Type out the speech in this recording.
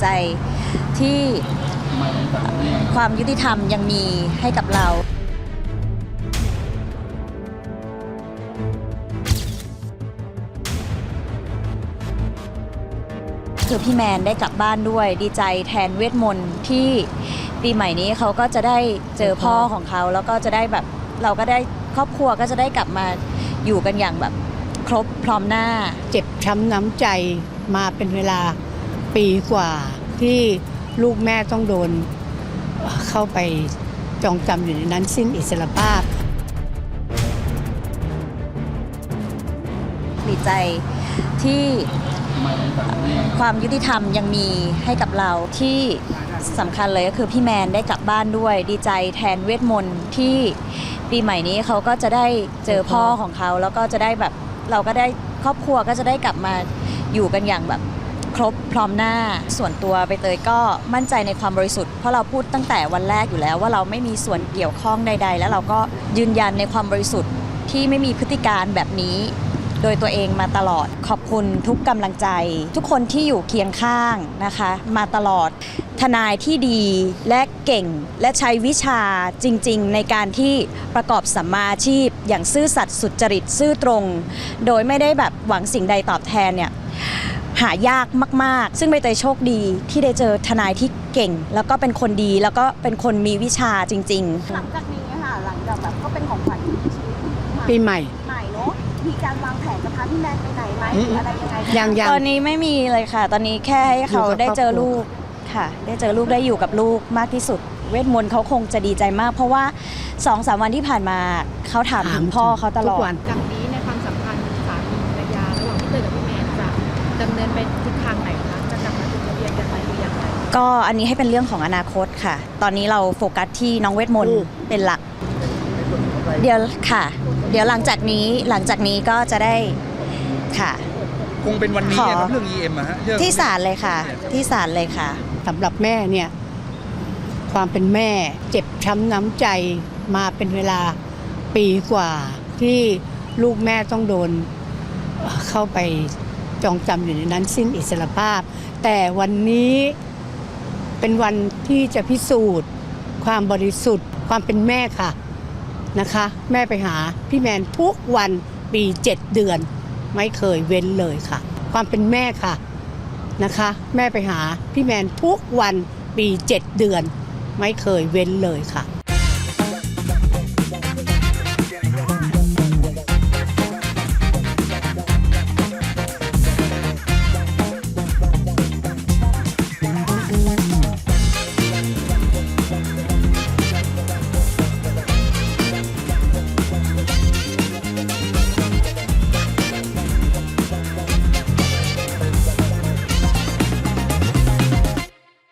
ใจที่ความยุติธรรมยังมีให้กับเราคือพี่แมนได้กลับบ้านด้วย ดีใจแทนเวทมนต์ที่ปีใหม่นี้เขาก็จะได้เจอพ่อของเขา แล้วก็จะได้แบบเราก็ได้ครอบครัวก็จะได้กลับมาอยู่กันอย่างแบบครบพร้อมหน้า เจ็บช้ำน้ำใจมาเป็นเวลา ปีกว่าที่ลูกแม่ต้องโดนเข้าไปจองจำอยู่ในนั้นสิ้นอิสรภาพ ดีใจที่ความยุติธรรมยังมีให้กับเราที่สำคัญเลยก็คือพี่แมนได้กลับบ้านด้วย ดีใจแทนเวทมนต์ที่ปีใหม่นี้เขาก็จะได้เจอพ่อของเขา แล้วก็จะได้แบบเราก็ได้ครอบครัวก็จะได้กลับมาอยู่กันอย่างแบบ ครบพร้อมหน้าส่วนตัวใบเตยก็มั่นใจในความบริสุทธิ์เพราะเราพูดตั้งแต่วันแรกอยู่แล้วว่าเราไม่มีส่วนเกี่ยวข้องใด ๆ แล้วเราก็ยืนยันในความบริสุทธิ์ที่ไม่มีพฤติการแบบนี้ โดยตัวเองมาตลอดขอบคุณทุกกำลังใจ ทุกคนที่อยู่เคียงข้างนะคะ มาตลอดทนายที่ดีและเก่งและใช้วิชาจริง ๆ ในการที่ประกอบสัมมาอาชีพ อย่างซื่อสัตย์สุจริตซื่อตรง โดยไม่ได้แบบหวังสิ่งใดตอบแทนเนี่ย หายากมาก ๆ ซึ่งใบเตยโชคดีที่ได้เจอทนายที่เก่ง แล้วก็เป็นคนดีแล้วก็เป็นคนมีวิชาจริงๆหลังจากนี้ค่ะ หลังจากแบบก็เป็นของขวัญที่ชีวิตปีใหม่ ใหม่เนาะมีการวางแผนจะพาพี่แมนไปไหนไหมอืหมรืออะไรยังไงยังยังตอนนี้ไม่มีเลยค่ะ ตอนนี้แค่ให้เขาอยู่กับได้เจอครอบครัวลูกค่ะ ได้เจอลูกได้อยู่กับลูกมากที่สุด เวทมนต์เขาคงจะดีใจมาก เพราะว่าสองสามวันที่ผ่านมาเขาถามถึงพ่อเขาตลอทุด กวัน จากนี้ ทิศทางไหนคะจะกลับมาจดทะเบียนกันไหมหรืออย่างไรก็อันนี้ให้เป็นเรื่องของอนาคตค่ะ ตอนนี้เราโฟกัสที่น้องเวทมนต์อืมเป็นหลัก เดี๋ยวค่ะ เดี๋ยวหลังจากนี้หลังจากนี้ก็จะได้ค่ะ คงเป็นวันนี้ขอนะครับเรื่อง EM อะฮะเรื่อง ที่ศาลเลยค่ะ ที่ศาลเลยค่ะ สำหรับแม่เนี่ย ความเป็นแม่เจ็บช้ำน้ำใจมาเป็นเวลาปีกว่า ที่ลูกแม่ต้องโดนเข้าไป จองจำอยู่ในนั้นสิ้นอิสรภาพ แต่วันนี้เป็นวันที่จะพิสูจน์ ความบริสุทธิ์ ความเป็นแม่ค่ะนะคะ แม่ไปหาพี่แมนทุกวันปีเจ็ดเดือน ไม่เคยเว้นเลยค่ะ ความเป็นแม่ค่ะนะคะ แม่ไปหาพี่แมนทุกวันปีเจ็ดเดือน ไม่เคยเว้นเลยค่ะ